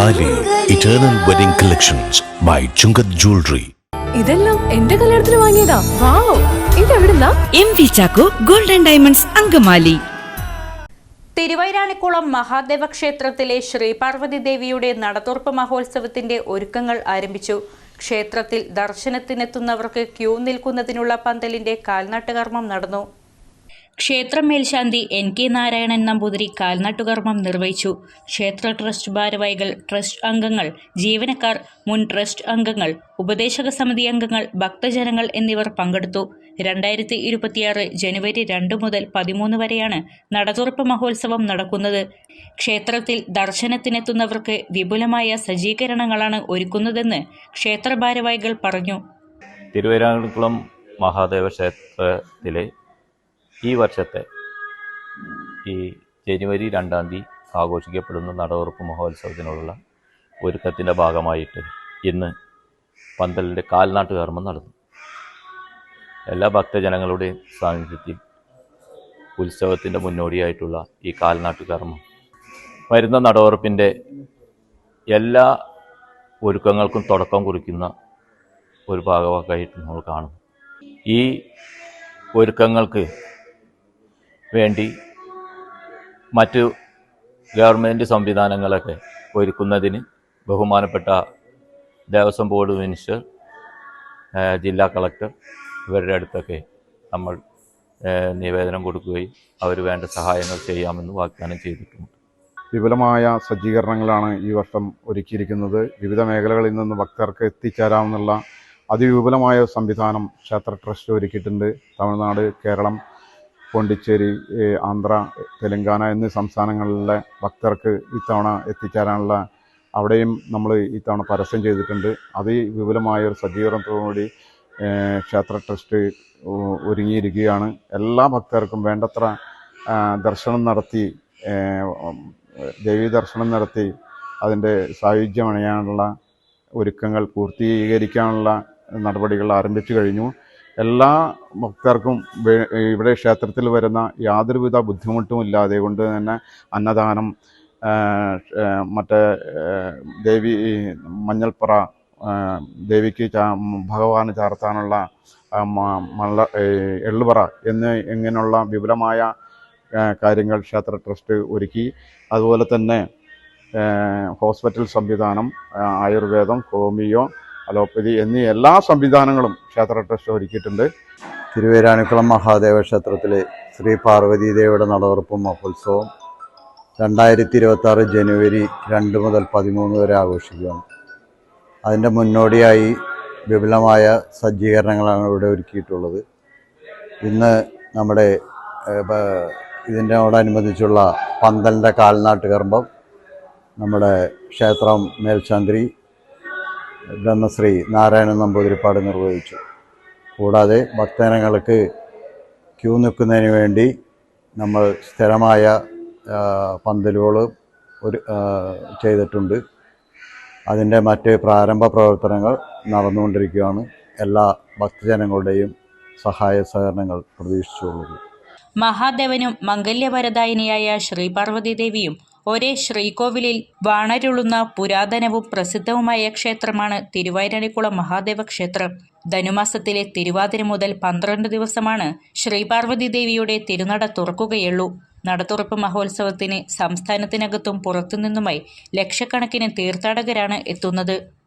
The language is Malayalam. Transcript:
Thali eternal wedding collections by Chungath jewellery ഇതെല്ലാം എന്റെ കല്യാണത്തിന് വാങ്ങിയതാ. Wow ഇതെവിടുന്നാ? M V Chacko golden diamonds Angamaly. Thiruvairanikulam Mahadeva ക്ഷേത്രത്തിലെ ശ്രീപാർവതി ദേവിയുടെ നടത്തുറപ്പ് മഹോത്സവത്തിന്റെ ഒരുക്കങ്ങൾ ആരംഭിച്ചു. ക്ഷേത്രത്തിൽ ദർശനത്തിനെത്തുന്നവർക്ക് ക്യൂ നിൽക്കുന്നതിനുള്ള പന്തലിന്റെ കാൽനാട്ടുകർമ്മം നടന്നു. ക്ഷേത്രം മേൽശാന്തി എൻ കെ നാരായണൻ നമ്പൂതിരി കാൽനാട്ടുകർമ്മം നിർവഹിച്ചു. ക്ഷേത്ര ട്രസ്റ്റ് ഭാരവാഹികൾ ട്രസ്റ്റ് അംഗങ്ങൾ ജീവനക്കാർ മുൻ ട്രസ്റ്റ് അംഗങ്ങൾ ഉപദേശക സമിതി അംഗങ്ങൾ ഭക്തജനങ്ങൾ എന്നിവർ പങ്കെടുത്തു. രണ്ടായിരത്തി ഇരുപത്തിയാറ് ജനുവരി രണ്ട് മുതൽ പതിമൂന്ന് വരെയാണ് നടതുറപ്പ് മഹോത്സവം നടക്കുന്നത്. ക്ഷേത്രത്തിൽ ദർശനത്തിനെത്തുന്നവർക്ക് വിപുലമായ സജ്ജീകരണങ്ങളാണ് ഒരുക്കുന്നതെന്ന് ക്ഷേത്ര ഭാരവാഹികൾ പറഞ്ഞു. തിരുവരാകുളം മഹാദേവ ക്ഷേത്രത്തിലെ ഈ വർഷത്തെ ഈ ജനുവരി രണ്ടാം തീയതി ആഘോഷിക്കപ്പെടുന്ന നടവറുപ്പ് മഹോത്സവത്തിനുള്ള ഒരുക്കത്തിന്റെ ഭാഗമായിട്ട് ഇന്ന് പന്തലിന്റെ കാൽനാട്ട് കർമ്മം നടന്നു. എല്ലാ ഭക്തജനങ്ങളുടെയും സാന്നിധ്യത്തിൽ ഉത്സവത്തിന്റെ മുന്നോടിയായിട്ടുള്ള ഈ കാൽനാട്ട് കർമ്മം വരുന്ന നടവറുപ്പിന്റെ എല്ലാ ഒരുക്കങ്ങൾക്കും തുടക്കം കുറിക്കുന്ന ഒരു ഭാഗമായിട്ട് നമ്മൾ കാണും ഈ ഒരുക്കങ്ങൾക്ക് വേണ്ടി മറ്റു ഗവൺമെന്റ് സംവിധാനങ്ങളൊക്കെ ഒരുക്കുന്നതിന് ബഹുമാനപ്പെട്ട ദേവസ്വം ബോർഡ് മിനിസ്റ്റർ ജില്ലാ കളക്ടർ ഇവരുടെ അടുത്തൊക്കെ നമ്മൾ നിവേദനം കൊടുക്കുകയും അവർ വേണ്ട സഹായങ്ങൾ ചെയ്യാമെന്ന് വാഗ്ദാനം ചെയ്തിട്ടുണ്ട്. വിപുലമായ സജ്ജീകരണങ്ങളാണ് ഈ വർഷം ഒരുക്കിയിരിക്കുന്നത്. വിവിധ മേഖലകളിൽ നിന്ന് ഭക്തർക്ക് എത്തിച്ചേരാമെന്നുള്ള അതിവിപുലമായ സംവിധാനം ക്ഷേത്ര ട്രസ്റ്റ് ഒരുക്കിയിട്ടുണ്ട്. തമിഴ്നാട് കേരളം പോണ്ടിച്ചേരി ആന്ധ്ര തെലങ്കാന എന്നീ സംസ്ഥാനങ്ങളിലെ ഭക്തർക്ക് ഇത്തവണ എത്തിച്ചേരാനുള്ള അവിടെയും നമ്മൾ ഇത്തവണ പരസ്യം ചെയ്തിട്ടുണ്ട്. അതിവിപുലമായ ഒരു സജ്ജീകരണത്തോടുകൂടി കൂടി ക്ഷേത്ര ട്രസ്റ്റ് ഒരുങ്ങിയിരിക്കുകയാണ്. എല്ലാ ഭക്തർക്കും വേണ്ടത്ര ദർശനം നടത്തി ദേവീ ദർശനം നടത്തി അതിന്റെ സായുജ്യം അണിയാനുള്ള ഒരുക്കങ്ങൾ പൂർത്തീകരിക്കാനുള്ള നടപടികൾ ആരംഭിച്ചു കഴിഞ്ഞു. എല്ലാ ഭക്തർക്കും ഇവിടെ ക്ഷേത്രത്തിൽ വരുന്ന യാതൊരുവിധ ബുദ്ധിമുട്ടും ഇല്ലാതെ കൊണ്ട് തന്നെ അന്നദാനം മറ്റേ ദേവി മഞ്ഞൾപ്പുറ ദേവിക്ക് ചാ ഭഗവാന് ചാർത്താനുള്ള മള്ള എള്ളുപറ എന്ന് ഇങ്ങനെയുള്ള വിപുലമായ കാര്യങ്ങൾ ക്ഷേത്ര ട്രസ്റ്റ് ഒരുക്കി. അതുപോലെ തന്നെ ഹോസ്പിറ്റൽ സംവിധാനം ആയുർവേദം ഹോമിയോ അലോപ്പതി എന്നീ എല്ലാ സംവിധാനങ്ങളും ക്ഷേത്ര ട്രസ്റ്റ് ഒരുക്കിയിട്ടുണ്ട്. തിരുവേരാണിക്കുളം മഹാദേവ ക്ഷേത്രത്തിലെ ശ്രീ പാർവതി ദേവിയുടെ മഹോത്സവം രണ്ടായിരത്തി ഇരുപത്തി ജനുവരി രണ്ട് മുതൽ പതിമൂന്ന് വരെ ആഘോഷിക്കുകയാണ്. അതിന്റെ മുന്നോടിയായി വിപുലമായ സജ്ജീകരണങ്ങളാണ് ഇവിടെ ഒരുക്കിയിട്ടുള്ളത്. ഇന്ന് നമ്മുടെ ഇതിനോടനുബന്ധിച്ചുള്ള പന്തലിന്റെ കാൽനാട്ട് കർമ്മം നമ്മുടെ ക്ഷേത്രം മേൽശാന്തി ബ്രഹ്മശ്രീ നാരായണൻ നമ്പൂതിരിപ്പാട് നിർവഹിച്ചു. കൂടാതെ ഭക്തജനങ്ങൾക്ക് ക്യൂ നിൽക്കുന്നതിന് വേണ്ടി നമ്മൾ സ്ഥിരമായ പന്തലുകൾ ഒരു ചെയ്തിട്ടുണ്ട്. അതിന്റെ മറ്റ് പ്രാരംഭ പ്രവർത്തനങ്ങൾ നടന്നുകൊണ്ടിരിക്കുകയാണ്. എല്ലാ ഭക്തജനങ്ങളുടെയും സഹായ സഹകരണങ്ങൾ പ്രതീക്ഷിച്ചുള്ളത് മഹാദേവനും മംഗല്യവരദായിനിയായ ശ്രീപാർവതി ദേവിയും ഒരേ ശ്രീകോവിലിൽ വാണരുളുന്ന പുരാതനവും പ്രസിദ്ധവുമായ ക്ഷേത്രമാണ് തിരുവൈരണിക്കുളം മഹാദേവ ക്ഷേത്രം. ധനുമാസത്തിലെ തിരുവാതിര മുതൽ പന്ത്രണ്ട് ദിവസമാണ് ശ്രീപാർവതി ദേവിയുടെ തിരുനട തുറക്കുകയുള്ളൂ. നടത്തുറപ്പ് മഹോത്സവത്തിന് സംസ്ഥാനത്തിനകത്തും പുറത്തുനിന്നുമായി ലക്ഷക്കണക്കിന് തീർത്ഥാടകരാണ് എത്തുന്നത്.